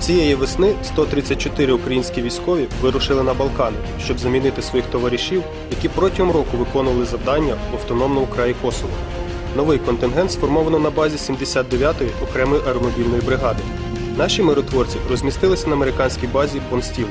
Цієї весни 134 українські військові вирушили на Балкани, щоб замінити своїх товаришів, які протягом року виконували завдання в автономному краї Косово. Новий контингент сформовано на базі 79-ї окремої аеромобільної бригади. Наші миротворці розмістилися на американській базі Бонстіл.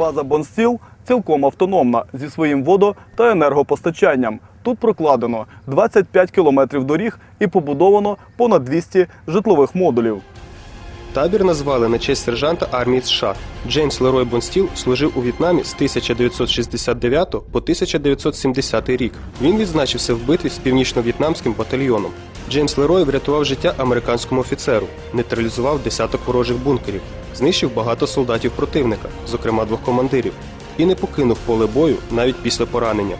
База Бонстіл цілком автономна зі своїм водо- та енергопостачанням. Тут прокладено 25 кілометрів доріг і побудовано понад 200 житлових модулів. Табір назвали на честь сержанта армії США. Джеймс Лерой Бонстіл служив у В'єтнамі з 1969 по 1970 рік. Він відзначився в битві з північно-в'єтнамським батальйоном. Джеймс Лерой врятував життя американському офіцеру, нейтралізував десяток ворожих бункерів, знищив багато солдатів противника, зокрема двох командирів, і не покинув поле бою навіть після поранення.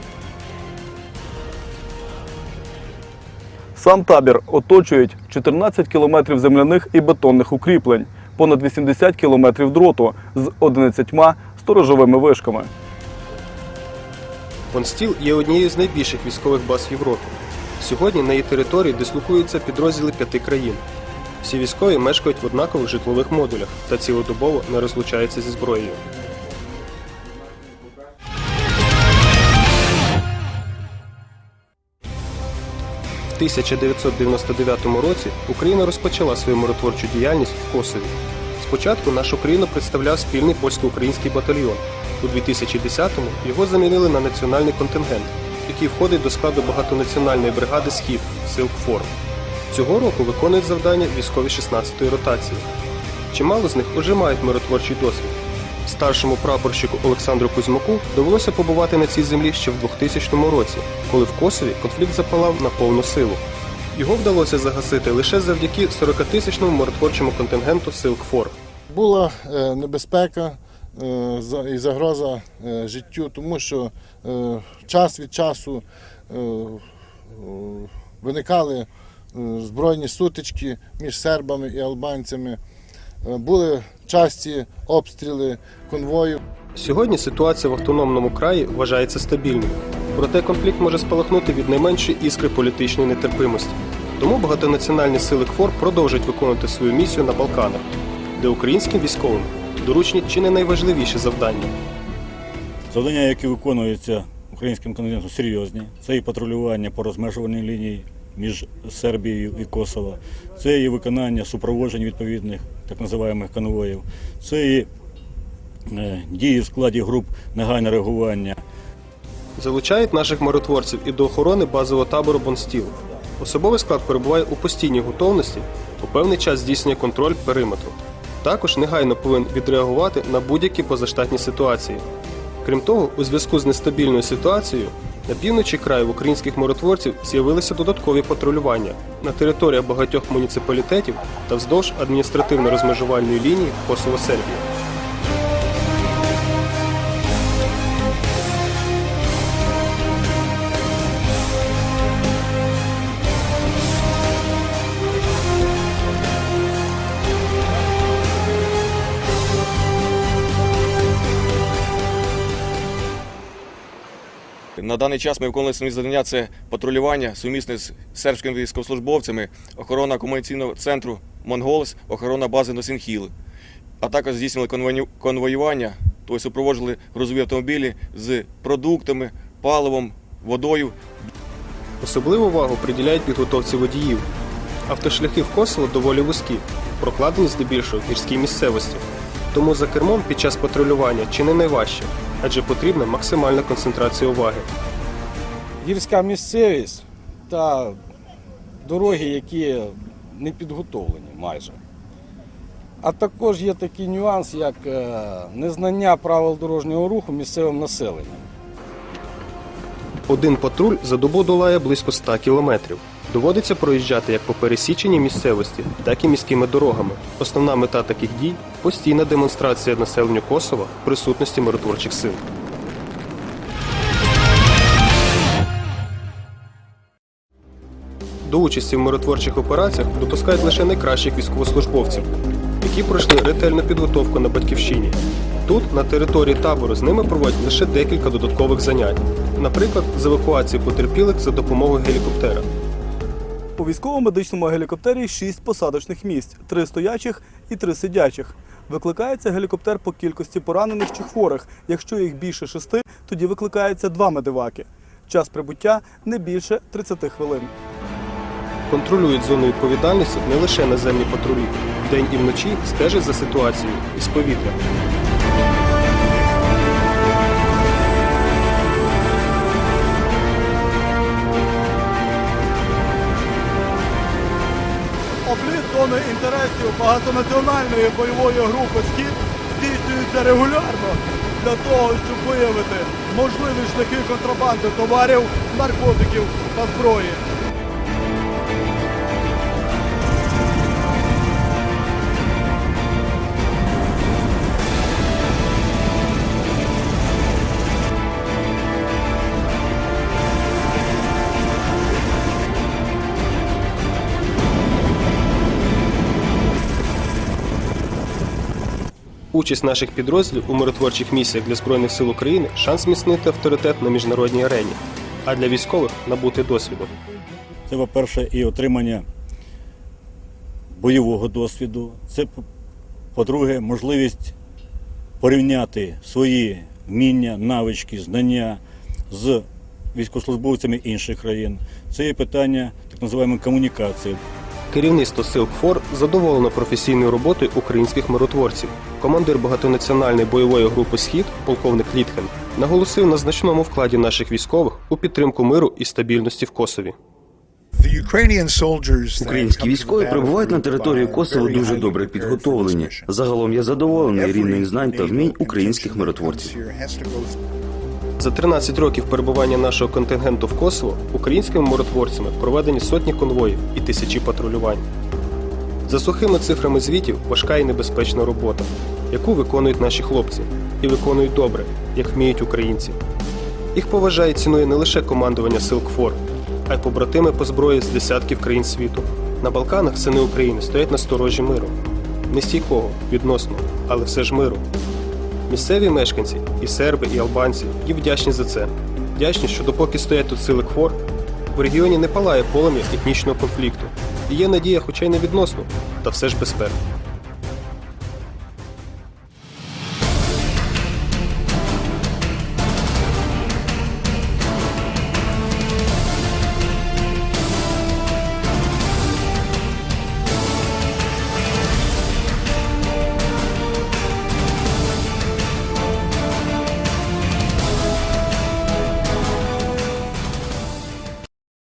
Сам табір оточують 14 кілометрів земляних і бетонних укріплень, понад 80 кілометрів дроту з 11 сторожовими вишками. Бонстіл є однією з найбільших військових баз в Європі. Сьогодні на її території дислокуються підрозділи п'яти країн. Всі військові мешкають в однакових житлових модулях та цілодобово не розлучаються зі зброєю. В 1999 році Україна розпочала свою миротворчу діяльність в Косові. Спочатку нашу країну представляв спільний польсько-український батальйон. У 2010-му його замінили на національний контингент, який входить до складу багатонаціональної бригади Схід Силкфор. Цього року виконують завдання військові 16-ї ротації. Чимало з них уже мають миротворчий досвід. Старшому прапорщику Олександру Кузьмаку довелося побувати на цій землі ще в 2000 році, коли в Косові конфлікт запалав на повну силу. Його вдалося загасити лише завдяки 40-тисячному миротворчому контингенту сил КФОР. Була е, небезпека і загроза е, життю, тому що е, час від часу е, е, виникали е, збройні сутички між сербами і албанцями. Е, Були часті обстріли конвою. Сьогодні ситуація в автономному краї вважається стабільною, проте конфлікт може спалахнути від найменшої іскри політичної нетерпимості. Тому багатонаціональні сили КФОР продовжують виконувати свою місію на Балканах, де українським військовим доручені чи не найважливіші завдання. Завдання, які виконуються українським контингентом, серйозні. Це і патрулювання по розмежувальній лінії між Сербією і Косово, це і виконання супроводжень відповідних так називаємих конвоїв, це і е, дії в складі груп негайне реагування. Залучають наших миротворців і до охорони базового табору Бонстіл. Особовий склад перебуває у постійній готовності, у певний час здійснює контроль периметру. Також негайно повинен відреагувати на будь-які позаштатні ситуації. Крім того, у зв'язку з нестабільною ситуацією на півночі краю українських миротворців з'явилися додаткові патрулювання на територіях багатьох муніципалітетів та вздовж адміністративно-розмежувальної лінії Косово-Сербія. На даний час ми виконуємо свої завдання це патрулювання сумісне з сербськими військовослужбовцями, охорона комунікаційного центру Монголс, охорона бази Носінхіл. А також конвою- конвоювання, тобто супроводжували грузові автомобілі з продуктами, паливом, водою Особливу увагу приділяють підготовці водіїв. Автошляхи в Косово доволі вузькі, прокладені здебільшого в гірській місцевості. Тому за кермом під час патрулювання чи не найважче, адже потрібна максимальна концентрація уваги. гірська місцевість та дороги, які не підготовлені майже. А також є такий нюанс, як е, незнання правил дорожнього руху місцевим населенням. Один патруль за добу долає близько 100 кілометрів. Доводиться проїжджати як по пересіченій місцевості, так і міськими дорогами. Основна мета таких дій постійна демонстрація населенню Косова присутності миротворчих сил. До участі в миротворчих операціях допускають лише найкращих військовослужбовців, які пройшли ретельну підготовку на батьківщині. Тут, на території табору, з ними проводять лише декілька додаткових занять, наприклад, з евакуації потерпілих за допомогою гелікоптера. У військово-медичному гелікоптері 6 посадочних місць, 3 стоячих і 3 сидячих. Викликається гелікоптер по кількості поранених чи хворих. Якщо їх більше шести, тоді викликається два медиваки. Час прибуття не більше 30 хвилин. Контролюють зону відповідальності не лише наземні патрулі. День і вночі стежать за ситуацією із повітря. Обліт зони інтересів багатонаціональної бойової групи «Схід» здійснюється регулярно для того, щоб виявити можливі шляхи контрабанди товарів, наркотиків та зброї. Участь наших підрозділів у миротворчих місіях для Збройних сил України шанс зміцнити авторитет на міжнародній арені, а для військових набути досвіду. Це, по-перше, і отримання бойового досвіду. Це, по- по-друге, можливість порівняти свої вміння, навички, знання з військовослужбовцями інших країн. Це є питання так називаємо комунікації. Керівництво сил КФОР задоволено професійною роботою українських миротворців. Командир багатонаціональної бойової групи Схід, полковник Літхен, наголосив на значному вкладі наших військових у підтримку миру і стабільності в Косові. Українські військові перебувають на території Косово дуже добре підготовлені. Загалом я задоволений рівнем знань та вмінь українських миротворців. За 13 років перебування нашого контингенту в Косово українськими миротворцями проведені сотні конвоїв і тисячі патрулювань. За сухими цифрами звітів важка і небезпечна робота, яку виконують наші хлопці, і виконують добре, як вміють українці. Їх поважає і цінує не лише командування сил КФОР, а й побратими по зброї з десятків країн світу. На Балканах сини України стоять на сторожі миру. Не стійкого, відносно, але все ж миру. Місцеві мешканці, і серби, і албанці, їм вдячні за це. Вдячні, що допоки стоять тут сили хвор, в регіоні не палає полум'я етнічного конфлікту. І є надія, хоча й не відносно, та все ж безпека.